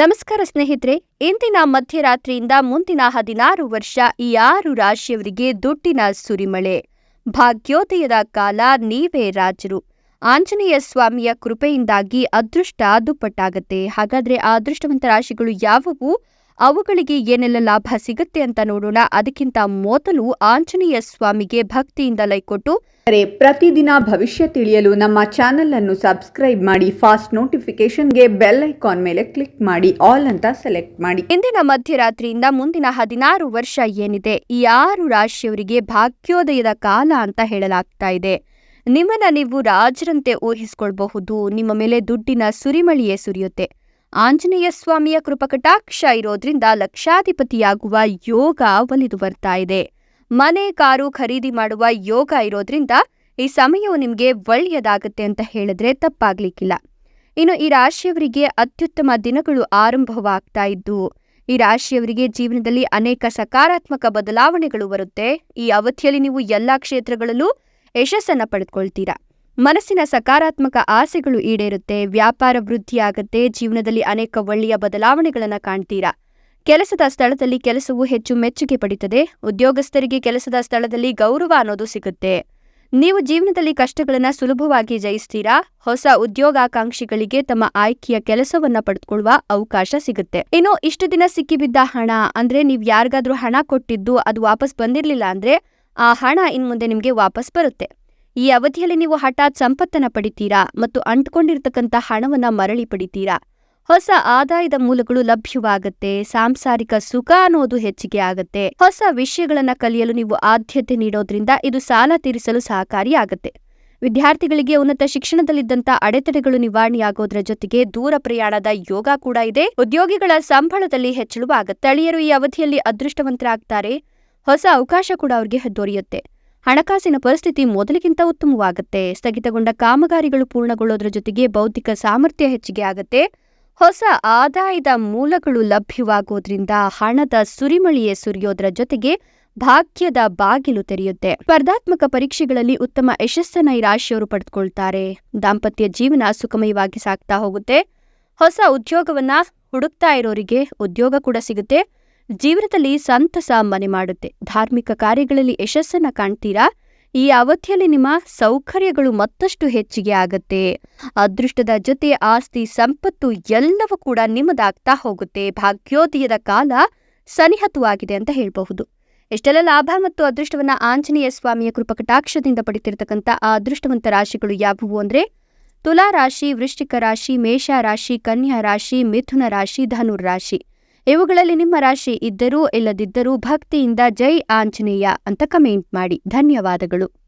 ನಮಸ್ಕಾರ ಸ್ನೇಹಿತರೆ, ಇಂದಿನ ಮಧ್ಯರಾತ್ರಿಯಿಂದ ಮುಂದಿನ ಹದಿನಾರು ವರ್ಷ ಈ ಆರು ರಾಶಿಯವರಿಗೆ ದುಡ್ಡಿನ ಸುರಿಮಳೆ. ಭಾಗ್ಯೋದಯದ ಕಾಲ ನೀವೇ ರಾಜರು. ಆಂಜನೇಯ ಸ್ವಾಮಿಯ ಕೃಪೆಯಿಂದಾಗಿ ಅದೃಷ್ಟ ದುಪ್ಪಟ್ಟಾಗತ್ತೆ. ಹಾಗಾದ್ರೆ ಆ ಅದೃಷ್ಟವಂತ ರಾಶಿಗಳು ಯಾವುವು? ಅವುಗಳಿಗೆ ಏನೆಲ್ಲ ಲಾಭ ಸಿಗುತ್ತೆ ಅಂತ ನೋಡೋಣ. ಅದಕ್ಕಿಂತ ಮೊದಲು ಆಂಜನೇಯ ಸ್ವಾಮಿಗೆ ಭಕ್ತಿಯಿಂದ ಲೈಕ್ ಕೊಟ್ಟು. ಪ್ರತಿದಿನ ಭವಿಷ್ಯ ತಿಳಿಯಲು ನಮ್ಮ ಚಾನೆಲ್ ಅನ್ನು ಸಬ್ಸ್ಕ್ರೈಬ್ ಮಾಡಿ ಫಾಸ್ಟ್ ನೋಟಿಫಿಕೇಶನ್ಗೆ ಬೆಲ್ ಐಕಾನ್ ಮೇಲೆ ಕ್ಲಿಕ್ ಮಾಡಿ ಆಲ್ ಅಂತ ಸೆಲೆಕ್ಟ್ ಮಾಡಿ. ಇಂದಿನ ಮಧ್ಯರಾತ್ರಿಯಿಂದ ಮುಂದಿನ ಹದಿನಾರು ವರ್ಷ ಏನಿದೆ ಈ ಆರು ರಾಶಿಯವರಿಗೆ ಭಾಗ್ಯೋದಯದ ಕಾಲ ಅಂತ ಹೇಳಲಾಗ್ತಾ ಇದೆ. ನಿಮ್ಮನ್ನ ನೀವು ರಾಜರಂತೆ ಊಹಿಸ್ಕೊಳ್ಬಹುದು. ನಿಮ್ಮ ಮೇಲೆ ದುಡ್ಡಿನ ಸುರಿಮಳಿಯೇ ಸುರಿಯುತ್ತೆ. ಆಂಜನೇಯ ಸ್ವಾಮಿಯ ಕೃಪಕಟಾಕ್ಷ ಇರೋದ್ರಿಂದ ಲಕ್ಷಾಧಿಪತಿಯಾಗುವ ಯೋಗ ಒಲಿದು ಬರ್ತಾ ಇದೆ. ಮನೆ, ಕಾರು ಖರೀದಿ ಮಾಡುವ ಯೋಗ ಇರೋದ್ರಿಂದ ಈ ಸಮಯವು ನಿಮಗೆ ಒಳ್ಳೆಯದಾಗುತ್ತೆ ಅಂತ ಹೇಳಿದ್ರೆ ತಪ್ಪಾಗ್ಲಿಕ್ಕಿಲ್ಲ. ಇನ್ನು ಈ ರಾಶಿಯವರಿಗೆ ಅತ್ಯುತ್ತಮ ದಿನಗಳು ಆರಂಭವಾಗ್ತಾ ಇದ್ದು, ಈ ರಾಶಿಯವರಿಗೆ ಜೀವನದಲ್ಲಿ ಅನೇಕ ಸಕಾರಾತ್ಮಕ ಬದಲಾವಣೆಗಳು ಬರುತ್ತೆ. ಈ ಅವಧಿಯಲ್ಲಿ ನೀವು ಎಲ್ಲಾ ಕ್ಷೇತ್ರಗಳಲ್ಲೂ ಯಶಸ್ಸನ್ನು ಪಡೆದುಕೊಳ್ತೀರಾ. ಮನಸ್ಸಿನ ಸಕಾರಾತ್ಮಕ ಆಸೆಗಳು ಈಡೇರುತ್ತೆ, ವ್ಯಾಪಾರ ವೃದ್ಧಿಯಾಗತ್ತೆ, ಜೀವನದಲ್ಲಿ ಅನೇಕ ಒಳ್ಳೆಯ ಬದಲಾವಣೆಗಳನ್ನು ಕಾಣ್ತೀರಾ? ಕೆಲಸದ ಸ್ಥಳದಲ್ಲಿ ಕೆಲಸವು ಹೆಚ್ಚು ಮೆಚ್ಚುಗೆ ಪಡಿತದೆ, ಉದ್ಯೋಗಸ್ಥರಿಗೆ ಕೆಲಸದ ಸ್ಥಳದಲ್ಲಿ ಗೌರವ ಅನ್ನೋದು ಸಿಗುತ್ತೆ. ನೀವು ಜೀವನದಲ್ಲಿ ಕಷ್ಟಗಳನ್ನು ಸುಲಭವಾಗಿ ಜಯಿಸ್ತೀರಾ? ಹೊಸ ಉದ್ಯೋಗಾಕಾಂಕ್ಷಿಗಳಿಗೆ ತಮ್ಮ ಆಯ್ಕೆಯ ಕೆಲಸವನ್ನ ಪಡೆದುಕೊಳ್ಳುವ ಅವಕಾಶ ಸಿಗುತ್ತೆ. ಇನ್ನು ಇಷ್ಟು ದಿನ ಸಿಕ್ಕಿಬಿದ್ದ ಹಣ, ಅಂದ್ರೆ ನೀವು ಯಾರಿಗಾದ್ರೂ ಹಣ ಕೊಟ್ಟಿದ್ದು ಅದು ವಾಪಸ್ ಬಂದಿರಲಿಲ್ಲ ಅಂದ್ರೆ, ಆ ಹಣ ಇನ್ಮುಂದೆ ನಿಮಗೆ ವಾಪಸ್ ಬರುತ್ತೆ. ಈ ಅವಧಿಯಲ್ಲಿ ನೀವು ಹಠಾತ್ ಸಂಪತ್ತನ್ನ ಪಡಿತೀರಾ ಮತ್ತು ಅಂಟ್ಕೊಂಡಿರ್ತಕ್ಕಂಥ ಹಣವನ್ನ ಮರಳಿ ಪಡಿತೀರಾ? ಹೊಸ ಆದಾಯದ ಮೂಲಗಳು ಲಭ್ಯವಾಗತ್ತೆ, ಸಾಂಸಾರಿಕ ಸುಖ ಅನ್ನೋದು ಹೆಚ್ಚಿಗೆ ಆಗತ್ತೆ. ಹೊಸ ವಿಷಯಗಳನ್ನ ಕಲಿಯಲು ನೀವು ಆದ್ಯತೆ ನೀಡೋದ್ರಿಂದ ಇದು ಸಾಲ ತೀರಿಸಲು ಸಹಕಾರಿಯಾಗತ್ತೆ ವಿದ್ಯಾರ್ಥಿಗಳಿಗೆ ಉನ್ನತ ಶಿಕ್ಷಣದಲ್ಲಿದ್ದಂಥ ಅಡೆತಡೆಗಳು ನಿವಾರಣೆಯಾಗೋದ್ರ ಜೊತೆಗೆ ದೂರ ಪ್ರಯಾಣದ ಯೋಗ ಕೂಡ ಇದೆ. ಉದ್ಯೋಗಿಗಳ ಸಂಬಳದಲ್ಲಿ ಹೆಚ್ಚಳವಾಗುತ್ತೆ. ಸ್ಥಳೀಯರು ಈ ಅವಧಿಯಲ್ಲಿ ಅದೃಷ್ಟವಂತರಾಗ್ತಾರೆ. ಹೊಸ ಅವಕಾಶ ಕೂಡ ಅವ್ರಿಗೆ ದೊರೆಯುತ್ತೆ. ಹಣಕಾಸಿನ ಪರಿಸ್ಥಿತಿ ಮೊದಲಿಗಿಂತ ಉತ್ತಮವಾಗುತ್ತೆ. ಸ್ಥಗಿತಗೊಂಡ ಕಾಮಗಾರಿಗಳು ಪೂರ್ಣಗೊಳ್ಳೋದ್ರ ಜೊತೆಗೆ ಬೌದ್ಧಿಕ ಸಾಮರ್ಥ್ಯ ಹೆಚ್ಚಿಗೆ ಆಗತ್ತೆ. ಹೊಸ ಆದಾಯದ ಮೂಲಗಳು ಲಭ್ಯವಾಗೋದ್ರಿಂದ ಹಣದ ಸುರಿಮಳಿಯೇ ಸುರಿಯೋದ್ರ ಜೊತೆಗೆ ಭಾಗ್ಯದ ಬಾಗಿಲು ತೆರೆಯುತ್ತೆ. ಸ್ಪರ್ಧಾತ್ಮಕ ಪರೀಕ್ಷೆಗಳಲ್ಲಿ ಉತ್ತಮ ಯಶಸ್ಸನ್ನ ಈ ರಾಶಿಯವರು ಪಡೆದುಕೊಳ್ತಾರೆ. ದಾಂಪತ್ಯ ಜೀವನ ಸುಖಮಯವಾಗಿ ಸಾಗ್ತಾ ಹೋಗುತ್ತೆ. ಹೊಸ ಉದ್ಯೋಗವನ್ನ ಹುಡುಕ್ತಾ ಇರೋರಿಗೆ ಉದ್ಯೋಗ ಕೂಡ ಸಿಗುತ್ತೆ. ಜೀವನದಲ್ಲಿ ಸಂತಸ ಮನೆ ಮಾಡುತ್ತೆ. ಧಾರ್ಮಿಕ ಕಾರ್ಯಗಳಲ್ಲಿ ಯಶಸ್ಸನ್ನ ಕಾಣ್ತೀರಾ? ಈ ಅವಧಿಯಲ್ಲಿ ನಿಮ್ಮ ಸೌಕರ್ಯಗಳು ಮತ್ತಷ್ಟು ಹೆಚ್ಚಿಗೆ ಆಗತ್ತೆ. ಅದೃಷ್ಟದ ಜೊತೆ ಆಸ್ತಿ, ಸಂಪತ್ತು ಎಲ್ಲವೂ ಕೂಡ ನಿಮ್ಮದಾಗ್ತಾ ಹೋಗುತ್ತೆ. ಭಾಗ್ಯೋದಯದ ಕಾಲ ಸನಿಹತವಾಗಿದೆ ಅಂತ ಹೇಳಬಹುದು. ಎಷ್ಟೆಲ್ಲ ಲಾಭ ಮತ್ತು ಅದೃಷ್ಟವನ್ನ ಆಂಜನೇಯ ಸ್ವಾಮಿಯ ಕೃಪಕಟಾಕ್ಷದಿಂದ ಪಡಿತಿರ್ತಕ್ಕಂಥ ಆ ಅದೃಷ್ಟವಂತ ರಾಶಿಗಳು ಯಾವುವು ಅಂದ್ರೆ ತುಲಾ ರಾಶಿ ವೃಶ್ಚಿಕ ರಾಶಿ, ಮೇಷ ರಾಶಿ, ಕನ್ಯಾ ರಾಶಿ, ಮಿಥುನ ರಾಶಿ, ಧನುರ್ ರಾಶಿ. ಇವುಗಳಲ್ಲಿ ನಿಮ್ಮ ರಾಶಿ ಇದ್ದರೂ ಇಲ್ಲದಿದ್ದರೂ ಭಕ್ತಿಯಿಂದ ಜೈ ಆಂಜನೇಯ ಅಂತ ಕಮೆಂಟ್ ಮಾಡಿ. ಧನ್ಯವಾದಗಳು.